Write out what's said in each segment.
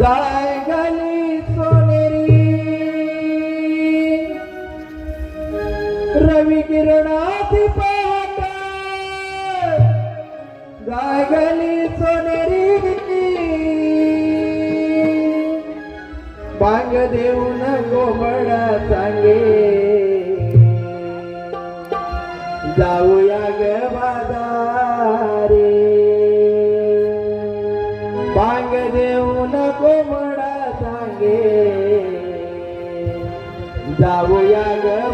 गाय गाली सोनेरी। रवी किरणाची पाट गाय गाली सोनेरी। बांग देऊन गोमडा सांगे। जाऊया ग बाजारे। बांग देऊन गोमडा सांगे जाऊया ग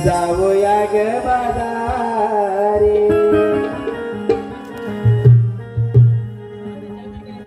যাব আগে বাজার